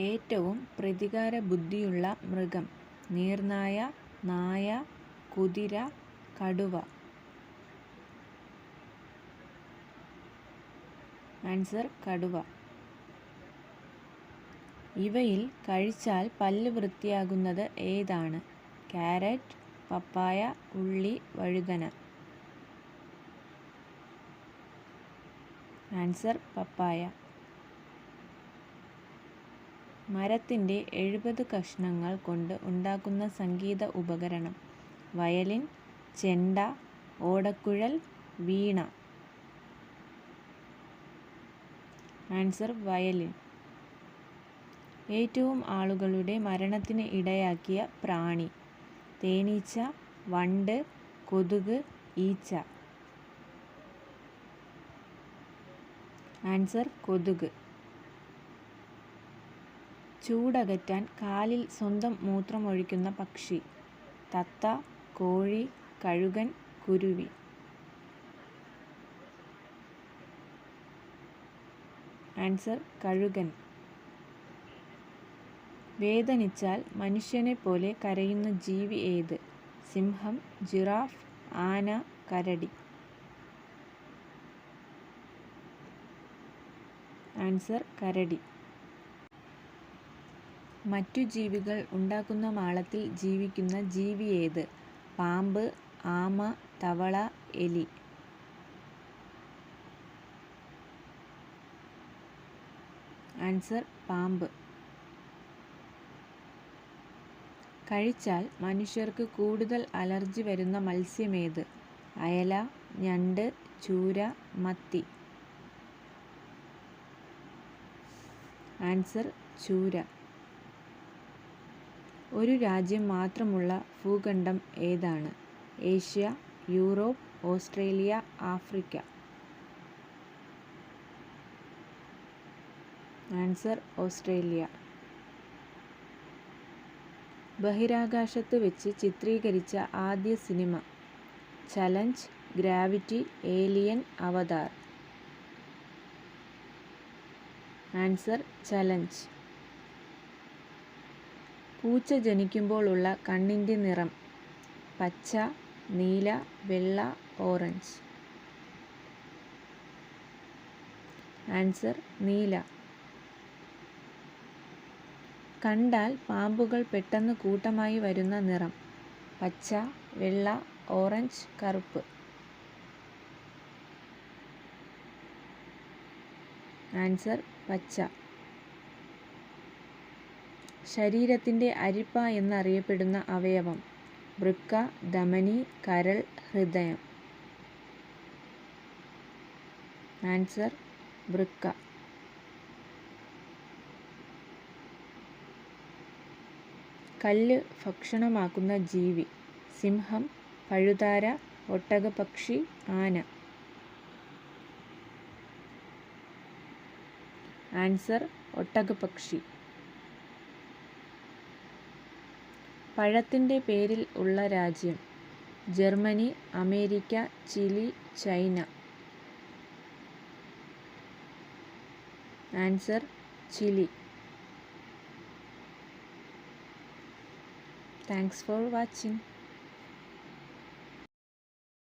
ഏറ്റവും പ്രതികാര ബുദ്ധിയുള്ള മൃഗം. നീർനായ നായ കുതിര കടുവ. ആൻസർ കടുവ. ഇവയിൽ കഴിച്ചാൽ പല്ല് വൃത്തിയാകുന്നത് ഏതാണ്? ക്യാരറ്റ് പപ്പായ ഉള്ളി വഴുതന. ആൻസർ പപ്പായ. മരത്തിന്റെ എഴുപത് കഷ്ണങ്ങൾ കൊണ്ട് ഉണ്ടാക്കുന്ന സംഗീത ഉപകരണം. വയലിൻ ചെണ്ട ഓടക്കുഴൽ വീണ. Answer violin. ഏറ്റവും ആളുകളുടെ മരണത്തിന് ഇടയാക്കിയ പ്രാണി. തേനീച്ച വണ്ട് കൊതുക് ഈച്ച. ആൻസർ കൊതുക്. ചൂടകറ്റാൻ കാലിൽ സ്വന്തം മൂത്രമൊഴിക്കുന്ന പക്ഷി. തത്ത കോഴി കഴുകൻ കുരുവി. ആൻസർ കഴുകൻ. വേദനിച്ചാൽ മനുഷ്യനെ പോലെ കരയുന്ന ജീവി ഏത്? സിംഹം ജിറാഫ് ആന കരടി. ആൻസർ കരടി. മറ്റു ജീവികൾ ഉണ്ടാക്കുന്ന മാളത്തിൽ ജീവിക്കുന്ന ജീവി ഏത്? പാമ്പ് ആമ തവള എലി. ആൻസർ പാമ്പ്. കഴിച്ചാൽ മനുഷ്യർക്ക് കൂടുതൽ അലർജി വരുന്ന മത്സ്യമേത് അയല ഞണ്ട് ചൂര മത്തി. ആൻസർ ചൂര. ഒരു രാജ്യം മാത്രമുള്ള ഭൂഖണ്ഡം ഏതാണ്? Asia Europe Australia Africa? Answer Australia. ബഹിരാകാശത്ത് വെച്ച് ചിത്രീകരിച്ച ആദ്യ cinema. Challenge Gravity Alien Avatar. Answer Challenge. പൂച്ച ജനിക്കുമ്പോഴുള്ള കണ്ണിന്റെ നിറം പച്ച നീല വെള്ള ഓറഞ്ച്. ആൻസർ നീല. കണ്ടാൽ പാമ്പുകൾ പെട്ടെന്ന് കൂട്ടമായി വരുന്ന നിറം പച്ച വെള്ള ഓറഞ്ച് കറുപ്പ്. ആൻസർ പച്ച. ശരീരത്തിന്റെ അരിപ്പ എന്നറിയപ്പെടുന്ന അവയവം. വൃക്ക ധമനി കരൾ ഹൃദയം. ആൻസർ വൃക്ക. കല്ല് ഭക്ഷണമാക്കുന്ന ജീവി. സിംഹം പഴുതാര ഒട്ടകപ്പക്ഷി ആന. ആൻസർ ഒട്ടകപ്പക്ഷി. പഴത്തിന്റെ പേരിൽ ഉള്ള രാജ്യം. Germany America Chile China. Answer Chile. Thanks for watching.